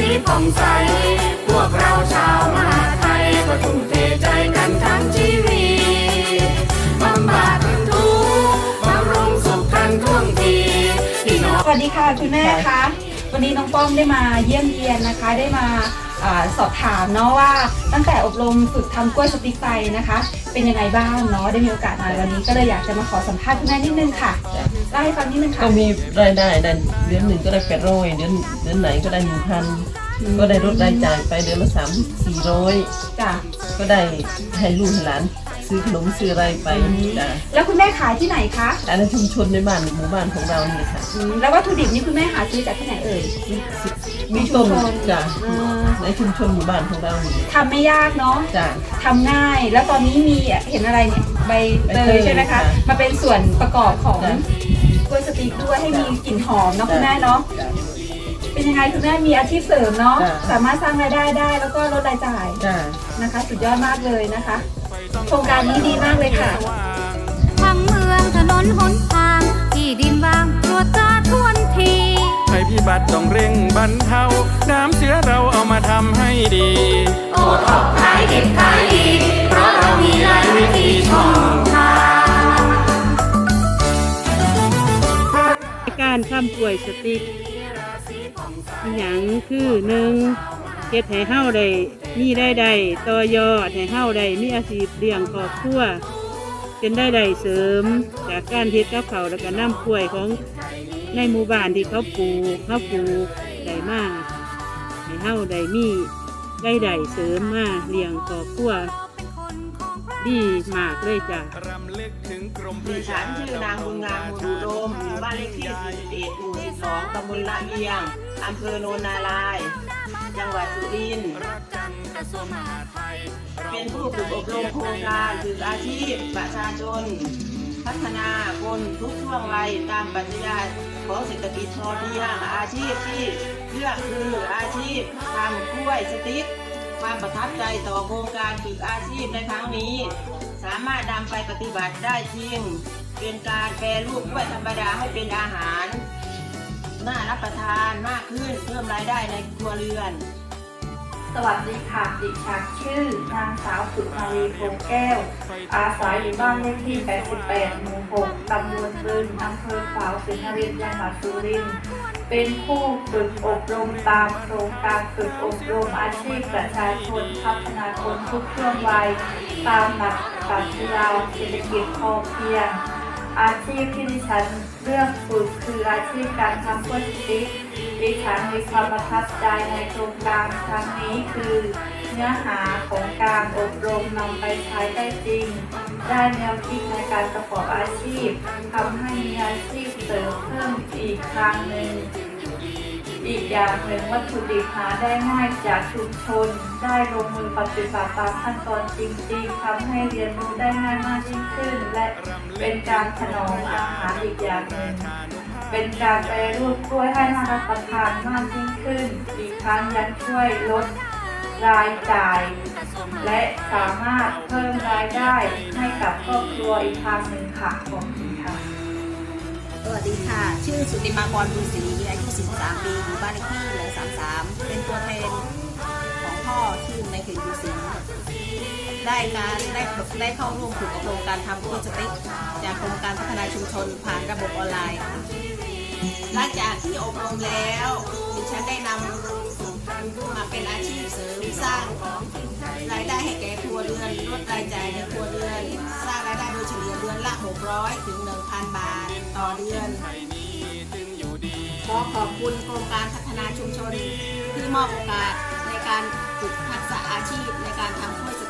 สีผ่องใส พวกเราชาวมหาไทยก็ทุ่มเทใจกันทั้งชีวิตบำบัดทุกข์บำรุงสุขกันท่วงทีพี่น้องสวัสดีค่ะคุณแม่คะวันนี้น้องป้อมได้มาเยี่ยมเยียนนะคะได้มาอา สอบถามเนาะว่าตั้งแต่อบรมฝึกทำกล้วยสติ๊กไปนะคะ เป็นยังไงบ้างเนาะได้มีโอกาสมาวันนี้ก็เลยอยากจะมาขอสัมภาษณ์คุณแม่นิดนึงค่ะเล่าให้ฟังนิดนึงค่ะก็มีรายได้ได้เดือนหนึ่งก็ได้แปดร้อยเดือนเดือนไหนก็ได้หนึ่งพันก็ได้ลดรายจ่ายไปเดือนละสามสี่ร้อยจ้ะก็ได้ให้ลูกให้หลานซื้อขนมซื้ออะไรไปจ้ะแล้วคุณแม่ขายที่ไหนคะอันนั้นชุมชนในบ้านหมู่บ้านของเรานี่ค่ะอืมแล้ววัตถุดิบนี่คุณแม่หาซื้อจากที่ไหนเอ่ย มีต้นชุมชนจ้ะอ่าในชุมชนหมู่บ้านของเรานี่ทำไม่ยากเนาะจ้ะ ทำง่าย แล้วตอนนี้มีเห็นอะไรเนี่ยใบเตใบเตยยใช่ไหมคะค่ะมาเป็นส่วนประกอบของจ้ะ กล้วยสติ๊กด้วยให้มีกลิ่นหอมเนาะคุณแม่เนาะจ้ะ เป็นยังไงคุณแม่มีอาชีพเสริมเนาะจ้ะ สามารถสร้างรายได้ได้ แล้วก็ลดรายจ่ายจ้ะนะคะ สุดยอดมากเลยนะคะ โครงการนี้ดีมากเลยค่ะ ทั้งเมืองถนนหนทาง ที่ดินว่าง บัติต้องเร่งบรรเทาน้ำเสือเราเอามาทำให้ดี โอ้ทอกขายเดิบขายดี เพราะเรามีหลายวิธีช่องทางการทำป่วยสติอย่างคือหนึ่งเฮ็ดให้เฮาได้มีได้ได้ต่อยอดให้เฮาได้มีอาชีพเลี้ยงครอบครัวเป็นได้ได้เสริม จากการเฮ็ดกับเขาแล้วก็น้ำป่วยของ ในหมู่บ้านที่เขาปลูกเขาปลูกได้มากให้เฮาได้มีได้ได้เสริมมาเลี้ยงครอบครัวดีมากเลยจ้ะดิฉันชื่อนางบุญงามมูลอุดมอยู่บ้านเลขที่ 41หมู่12ตำบลละเอียงอำเภอโนนนาราย จังหวัดสุรินทร์เป็นผู้ฝึกอบรมโครงการฝึกอาชีพประชาชน พัฒนาคนทุกช่วงวัยตามปรัชญาของเศรษฐกิจพอเพียงอาชีพที่เลือกคืออาชีพทำกล้วยสติ๊กความประทับใจต่อโครงการฝึกอาชีพในครั้งนี้ สามารถนำไปปฏิบัติได้จริง เป็นการแปรรูปกล้วยธรรมดาให้เป็นอาหาร น่ารับประทานมากขึ้นเพิ่มรายได้ในครัวเรือน สวัสดีค่ะ ดิฉันชื่อ นางสาวสุนารีพแก้ว อาศัยอยู่บ้านเลขที่ 88 หมู่ 6 ตำบลบึงอำเภอฝาวสิงห์นรินทร์จังหวัดสุรินทร์ เป็นผู้ฝึกอบรมตามโครงการฝึกอบรมอาชีพประชาชนพัฒนาคนทุกช่วงวัย ตามหลักปรัชญาเศรษฐกิจพอเพียง อาชีพที่ดิฉันเลือกฝึกคืออาชีพการทำกล้วยสติ๊กดิฉันมีความประทับใจในโครงการครั้งนี้คือ เนื้อหาของการอบรมนำไปใช้ได้จริง ได้แนวคิดในการประกอบอาชีพทำให้มีอาชีพเสริมเพิ่มอีกครั้งหนึ่ง อีกอย่างหนึ่งวัตถุดิบหาได้ง่ายจากชุมชน ได้ลงมือปฏิบัติตามขั้นตอนจริงๆทำให้เรียนรู้ได้ง่ายมากยิ่งขึ้น และเป็นการถนอมอาหารอีกอย่างหนึ่งเป็นการแปรรูปกล้วยให้น่ารับประทานมากยิ่งขึ้น อีกทั้งยังช่วยลดรายจ่าย และสามารถเพิ่มรายได้ให้กับครอบครัวอีกทางหนึ่งค่ะขอบคุณค่ะ สวัสดีค่ะ ชื่อสุติมากรบุญศรีอายุ43ปีอยู่บ้านเลขที่133เป็นตัวแทนของพ่อชื่อในเขตบุญศรีได้การได้ได้เข้าร่วมฝึกอบรมการทำกล้วยสติ๊กจากโครงการพัฒนาชุมชนผ่านระบบออนไลน์ หลังจากที่อบรมแล้วดิฉันได้นำมาเป็นอาชีพเสริมสร้างรายได้ให้แก่ครัวเรือนลดรายจ่ายในครัวเรือน สร้างรายได้โดยเฉลี่ยเดือนละ 600 ถึง 1,000 บาท ต่อเดือน อขอบคุณโครงการพัฒนาชุมชนที่มอบโอกาสในการฝึกทักษะอาชีพในการทำกล้วยสติ๊กให้ดิฉัน